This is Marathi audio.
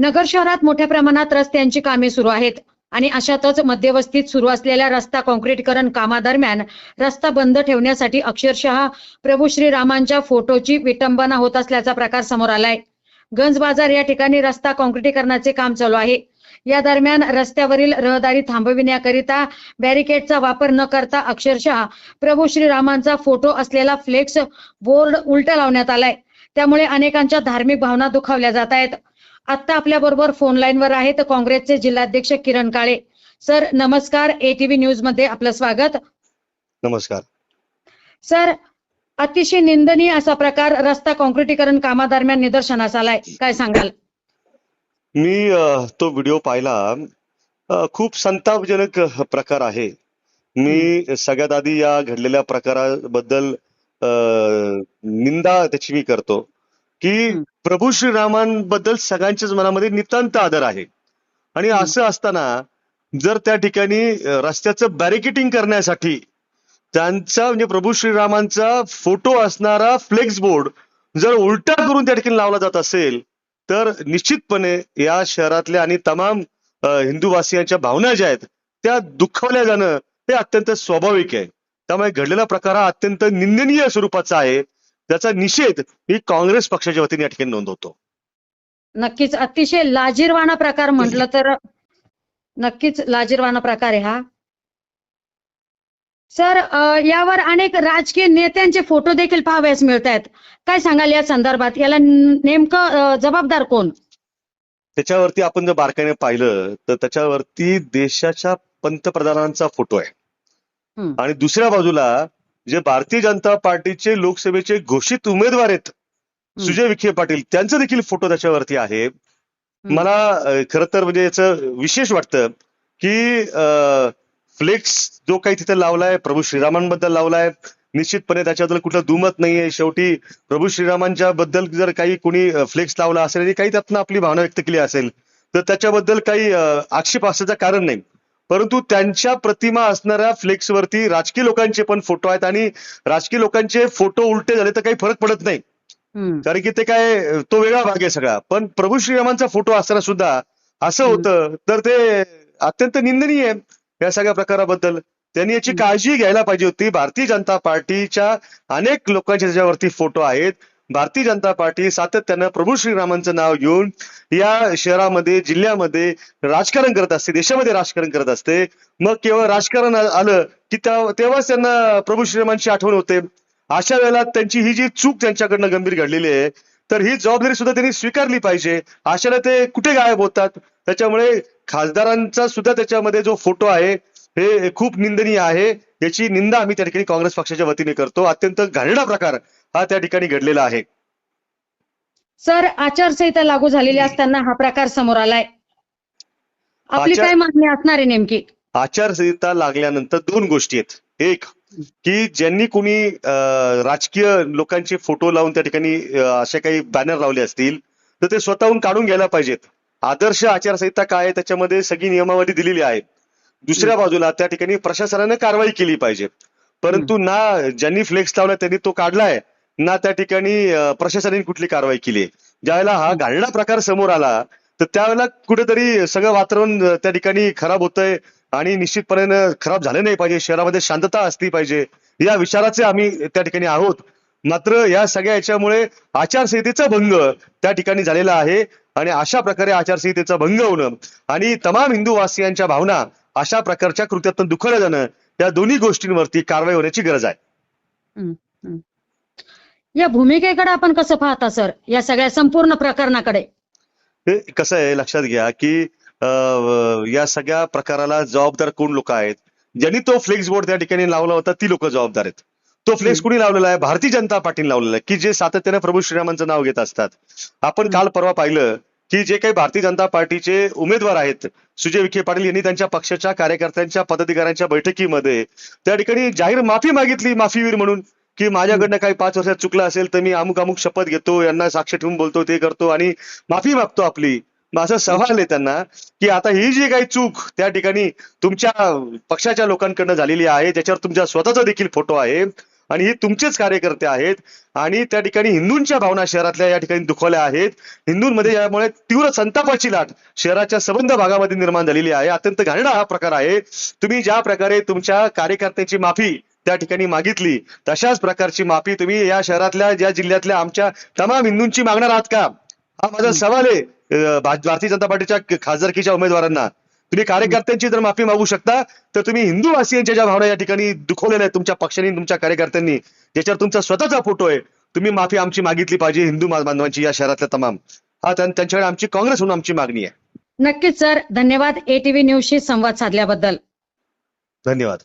नगर शहरात मोठ्या प्रमाणात रस्त्यांची कामे सुरू आहेत आणि अशातच मध्यवस्तीत सुरू असलेल्या रस्ता काँक्रीटीकरण कामादरम्यान रस्ता बंद ठेवण्यासाठी अक्षरशः प्रभू श्रीरामांच्या फोटोची विटंबना होत असल्याचा प्रकार समोर आलाय. गंज बाजार या ठिकाणी रस्ता काँक्रीटीकरणाचे काम चालू आहे. या दरम्यान रस्त्यावरील रहदारी थांबविण्याकरिता बॅरिकेडचा वापर न करता अक्षरशः प्रभू श्रीरामांचा फोटो असलेला फ्लेक्स बोर्ड उलटा लावण्यात आलाय. त्यामुळे अनेकांच्या धार्मिक भावना दुखावल्या जात आहेत. आता आपल्या बरोबर फोन लाईन वर आहेत काँग्रेसचे जिल्हाध्यक्ष किरण काळे. सर नमस्कार. एटीव्ही न्यूजमध्ये आपलं स्वागत. नमस्कार. सर अतिशय निंदनीय असा प्रकार रस्ता काँक्रीटीकरण कामादरम्यान निदर्शनास आलाय. काय सांगाल? मी तो व्हिडिओ पाहिला खूप संतापजनक प्रकार आहे मी सगळ्यात आधी या घडलेल्या प्रकाराबद्दल निंदा त्याची मी करतो की. प्रभू श्रीरामांबद्दल सगळ्यांच्याच मनामध्ये नितांत आदर आहे आणि. असं असताना जर त्या ठिकाणी रस्त्याचं बॅरिकेटिंग करण्यासाठी त्यांचा म्हणजे प्रभू श्रीरामांचा फोटो असणारा फ्लेक्स बोर्ड जर उलटा करून त्या ठिकाणी लावला जात असेल तर निश्चितपणे या शहरातल्या आणि तमाम हिंदूवासियांच्या भावना ज्या आहेत त्या दुखावल्या जाणं हे अत्यंत स्वाभाविक आहे. त्यामुळे घडलेला प्रकार हा अत्यंत निंदनीय स्वरूपाचा आहे. त्याचा निषेध मी काँग्रेस पक्षाच्या वतीने या ठिकाणी नोंदवतो. नक्कीच अतिशय लाजीरवाणा प्रकार म्हटलं तर नक्कीच लाजीरवाणा प्रकार आहे हा. सर यावर अनेक राजकीय नेत्यांचे फोटो देखील पाहावयास मिळत आहेत काय सांगाल या संदर्भात? याला नेमकं जबाबदार कोण? त्याच्यावरती आपण जर बारकाईने पाहिलं तर त्याच्यावरती देशाच्या पंतप्रधानांचा फोटो आहे. आणि दुसऱ्या बाजूला जे भारतीय जनता पार्टीचे लोकसभेचे घोषित उमेदवार आहेत. सुजय विखे पाटील त्यांचा देखील फोटो त्याच्यावरती आहे. मला खरं तर म्हणजे याचं विशेष वाटतं की फ्लेक्स जो काही तिथे लावलाय प्रभू श्रीरामांबद्दल लावलाय निश्चितपणे त्याच्याबद्दल कुठलं दुमत नाहीये. शेवटी प्रभू श्रीरामांच्या बद्दल जर काही कोणी फ्लेक्स लावला असेल आणि काही त्यातनं आपली भावना व्यक्त केली असेल तर त्याच्याबद्दल काही आक्षेप असण्याचं कारण नाही. परंतु त्यांच्या प्रतिमा असणाऱ्या फ्लेक्सवरती राजकीय लोकांचे पण फोटो आहेत आणि राजकीय लोकांचे फोटो उलटे झाले तर काही फरक पडत नाही. कारण की ते काय तो वेगळा भाग आहे सगळा. पण प्रभू श्रीरामांचा फोटो असताना सुद्धा असं. होतं तर ते अत्यंत निंदनीय आहे. या सगळ्या प्रकाराबद्दल. त्यांनी याची. काळजी घ्यायला पाहिजे होती. भारतीय जनता पार्टीच्या अनेक लोकांचे त्याच्यावरती फोटो आहेत. भारतीय जनता पार्टी सातत्यानं प्रभू श्रीरामांचं नाव घेऊन या शहरामध्ये जिल्ह्यामध्ये राजकारण करत असते. देशामध्ये राजकारण करत असते. मग केवळ राजकारण आलं की तेव्हाच त्यांना प्रभू श्रीरामांची आठवण होते. अशा वेळेला त्यांची ही जी चूक त्यांच्याकडनं गंभीर घडलेली आहे तर ही जबाबदारी सुद्धा त्यांनी स्वीकारली पाहिजे. अशाला ते कुठे गायब होतात? त्याच्यामुळे खासदारांचा सुद्धा त्याच्यामध्ये जो फोटो आहे हे खूप निंदनीय आहे. याची निंदा आम्ही त्या ठिकाणी काँग्रेस पक्षाच्या वतीने करतो. अत्यंत घाणेरडा प्रकार हा त्या ठिकाणी घडलेला आहे. सर आचारसंहिता लागू झालेली असताना हा प्रकार समोर आलाय. आपली काय मागणी असणार आहे नेमकी? आचारसंहिता लागल्यानंतर दोन गोष्टी आहेत. एक की ज्यांनी कोणी राजकीय लोकांचे फोटो लावून त्या ठिकाणी असे काही बॅनर लावले असतील तर ते स्वतःहून काढून घ्यायला पाहिजेत. आदर्श आचारसंहिता काय आहे त्याच्यामध्ये सगळी नियमावली दिलेली आहे दुसऱ्या बाजूला त्या ठिकाणी प्रशासनाने कारवाई केली पाहिजे. परंतु ना ज्यांनी फ्लेक्स लावला त्यांनी तो काढलाय ना त्या ठिकाणी प्रशासनाने कुठली कारवाई केली आहे. ज्यावेळेला हा घाणेरडा प्रकार समोर आला तर त्यावेळेला कुठेतरी सगळं वातावरण त्या ठिकाणी खराब होतंय आणि निश्चितपणे खराब झालं नाही पाहिजे. शहरामध्ये शांतता असली पाहिजे. या विचाराचे आम्ही त्या ठिकाणी आहोत. मात्र या सगळ्या याच्यामुळे आचारसंहितेचा भंग त्या ठिकाणी झालेला आहे. आणि अशा प्रकारे आचारसंहितेचा भंग होणं आणि तमाम हिंदू वासियांच्या भावना अशा प्रकारच्या कृत्यातून दुखवल्या जाणं या दोन्ही गोष्टींवरती कारवाई होण्याची गरज आहे. या भूमिकेकडे आपण कसं पाहता सर? या सगळ्या संपूर्ण प्रकरणाकडे. कसं आहे लक्षात घ्या की अं, या सगळ्या प्रकाराला जबाबदार कोण लोक आहेत? ज्यांनी तो फ्लेक्स बोर्ड त्या ठिकाणी लावला होता ती लोक जबाबदार आहेत. तो फ्लेक्स. कुणी लावलेला आहे? भारतीय जनता पार्टीने लावलेला आहे की जे सातत्याने प्रभू श्रीरामांचं नाव घेत असतात. आपण काल परवा पाहिलं की जे काही भारतीय जनता पार्टीचे उमेदवार आहेत सुजय विखे पाटील यांनी त्यांच्या पक्षाच्या कार्यकर्त्यांच्या पदाधिकाऱ्यांच्या बैठकीमध्ये त्या ठिकाणी जाहीर माफी मागितली माफीवीर म्हणून की माझ्याकडनं काही पाच वर्षात चुकलं असेल तर मी अमुक अमुक शपथ घेतो यांना साक्ष ठेवून बोलतो ते करतो आणि माफी मागतो आपली. माझा असं सवाल आहे त्यांना की आता ही जी काही चूक त्या ठिकाणी तुमच्या पक्षाच्या लोकांकडनं झालेली आहे त्याच्यावर तुमच्या स्वतःचा देखील फोटो आहे आणि ही तुमचेच कार्यकर्ते आहेत. आणि त्या ठिकाणी हिंदूंच्या भावना शहरातल्या या ठिकाणी दुखवल्या आहेत. हिंदूंमध्ये यामुळे तीव्र संतापाची लाट शहराच्या सबंध भागामध्ये निर्माण झालेली आहे. अत्यंत घाणेरडा हा प्रकार आहे. तुम्ही ज्या प्रकारे तुमच्या कार्यकर्त्यांची माफी त्या ठिकाणी मागितली तशाच प्रकारची माफी तुम्ही या शहरातल्या ज्या जिल्ह्यातल्या आमच्या तमाम हिंदूंची मागणार आहात का? हा माझा सवाल आहे. भारतीय जनता पार्टीच्या खासदारकीच्या उमेदवारांना. तुम्ही कार्यकर्त्यांची जर माफी मागू शकता तर तुम्ही हिंदू वासियांच्या ज्या भावना या ठिकाणी दुखवलेल्या आहेत तुमच्या पक्षाने तुमच्या कार्यकर्त्यांनी ज्याच्यावर तुमचा स्वतःचा फोटो आहे तुम्ही माफी आमची मागितली पाहिजे हिंदू बांधवांची या शहरातल्या तमाम. हा त्यां- त्यांच्याकडे आमची काँग्रेस म्हणून आमची मागणी आहे. नक्कीच सर. धन्यवाद. एटीव्ही न्यूजशी संवाद साधल्याबद्दल. धन्यवाद.